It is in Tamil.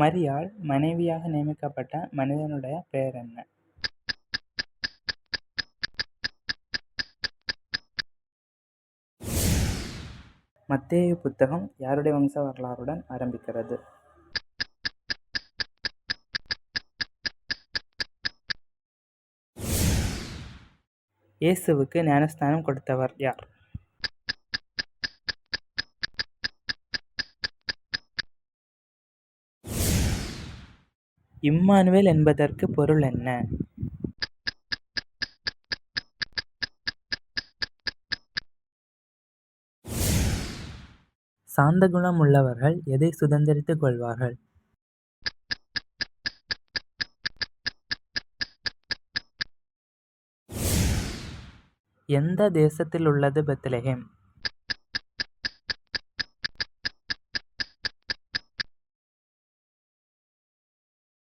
மரியாள் மனைவியாக நியமிக்கப்பட்ட மனிதனுடைய பெயர் என்ன? மத்தேயு புத்தகம் யாருடைய வம்ச வரலாறுடன் ஆரம்பிக்கிறது? இயேசுவுக்கு ஞானஸ்தானம் கொடுத்தவர் யார்? இம்மானுவேல் என்பதற்கு பொருள் என்ன? சாந்த குணம் உள்ளவர்கள் எதை சுதந்தரித்துக் கொள்வார்கள்? எந்த தேசத்தில் உள்ளது பெத்லஹேம்